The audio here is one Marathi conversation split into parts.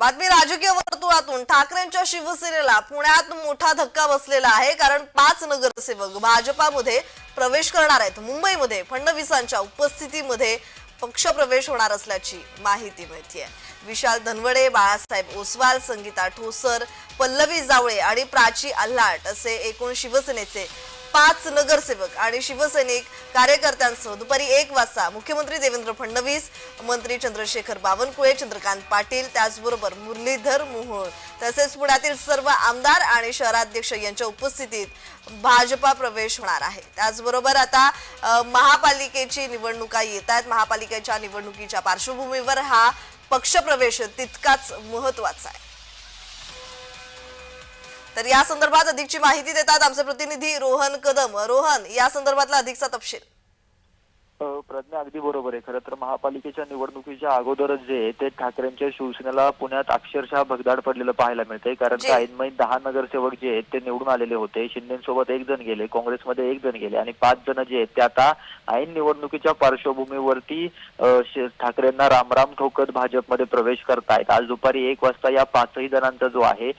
बातमी राजकीय वर्तुळातून ठाकरेंच्या शिवसेनेला पुण्यात मोठा धक्का बसलेला आहे कारण पाच नगरसेवक भाजपामध्ये प्रवेश करणार आहेत. मुंबईमध्ये फडणवीसांच्या उपस्थितीमध्ये पक्षप्रवेश होणार असल्याची माहिती मिळतीये. विशाल धनवडे बाळासाहेब ओसवाल संगीता ठोसर पल्लवी जावळे आणि प्राची आल्हाट असे एकूण शिवसेनेचे पाच नगरसेवक आणि शिवसैनिक कार्यकर्त्यांसह दुपारी एक वाजता मुख्यमंत्री देवेंद्र फडणवीस मंत्री चंद्रशेखर बावनकुळे चंद्रकांत पाटील त्याचबरोबर मुरलीधर मोहोळ तसेच पुण्यातील सर्व आमदार आणि शहराध्यक्ष यांच्या उपस्थितीत भाजपा प्रवेश होणार आहे. त्याचबरोबर आता महापालिकेची निवडणुका येत आहेत. महापालिकेच्या निवडणुकीच्या पार्श्वभूमीवर हा पक्षप्रवेश तितकाच महत्त्वाचा आहे. तर या संदर्भात अधिकची माहिती देतात आमचे प्रतिनिधी रोहन कदम. रोहन या संदर्भातला अधिकचा तपशील. प्रज्ञा अगदी बरोबर आहे. खरं तर महापालिकेच्या निवडणुकीच्या अगोदरच जे आहे ते ठाकरेंच्या शिवसेनेला पुण्यात अक्षरशः भगदाड पडलेलं पाहायला मिळतंय. कारण ऐनमयीन दहा नगरसेवक जे आहेत ते निवडून आलेले होते. शिंदेसोबत एक जण गेले काँग्रेसमध्ये एक जण गेले आणि पाच जण जे आहेत ते आता ऐन निवडणुकीच्या पार्श्वभूमीवरती ठाकरेंना रामराम ठोकत भाजपमध्ये प्रवेश करतायत. आज दुपारी एक वाजता या पाचही जणांचा जो आहे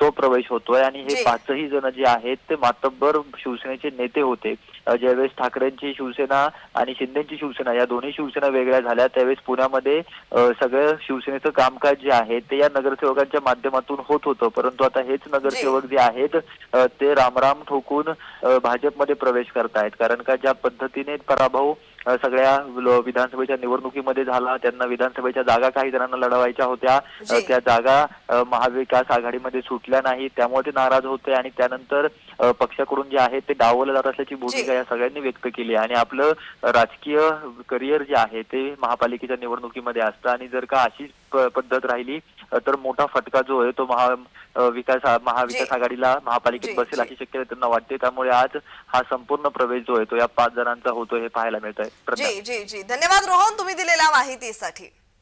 तो प्रवेश होतोय आणि. हे पाचही जण जे आहेत ते मातब्बर शिवसेनेचे नेते होते. ज्यावेळेस ठाकरेंची शिवसेना आणि शिंदेची शिवसेना या दोन्ही शिवसेना वेगळ्या झाल्या. त्यावेळेस पुण्यामध्ये सगळं शिवसेनेचं कामकाज जे आहे ते या नगरसेवकांच्या माध्यमातून होत होतं. परंतु आता हेच नगरसेवक जे. आहेत ते रामराम ठोकून भाजपमध्ये प्रवेश करतायत. कारण का ज्या पद्धतीने पराभव सगळ्या विधानसभेच्या निवडणुकीमध्ये झाला. त्यांना विधानसभेच्या जागा काही जणांना लढवायच्या होत्या. त्या जागा महाविकास आघाडीमध्ये सुटल्या नाही त्यामुळे ते नाराज होते आणि त्यानंतर पक्षाकडून जे आहे ते डावलं जात असल्याची भूमिका या सगळ्यांनी व्यक्त केली आणि आपलं राजकीय करिअर जे आहे ते महापालिकेच्या निवडणुकीमध्ये असतं. आणि जर का अशीच पद्धत राहिली. तर मोठा फटका जो आहे तो महा विकास महाविकास. आघाडीला महापालिकेत बसेल. अशी शक्यता त्यांना वाटते. त्यामुळे आज हा संपूर्ण प्रवेश जो आहे तो या पाच जणांचा होतो हे पाहायला मिळत आहे जी जी जी. धन्यवाद रोहन तुम्ही दिलेल्या माहितीसाठी.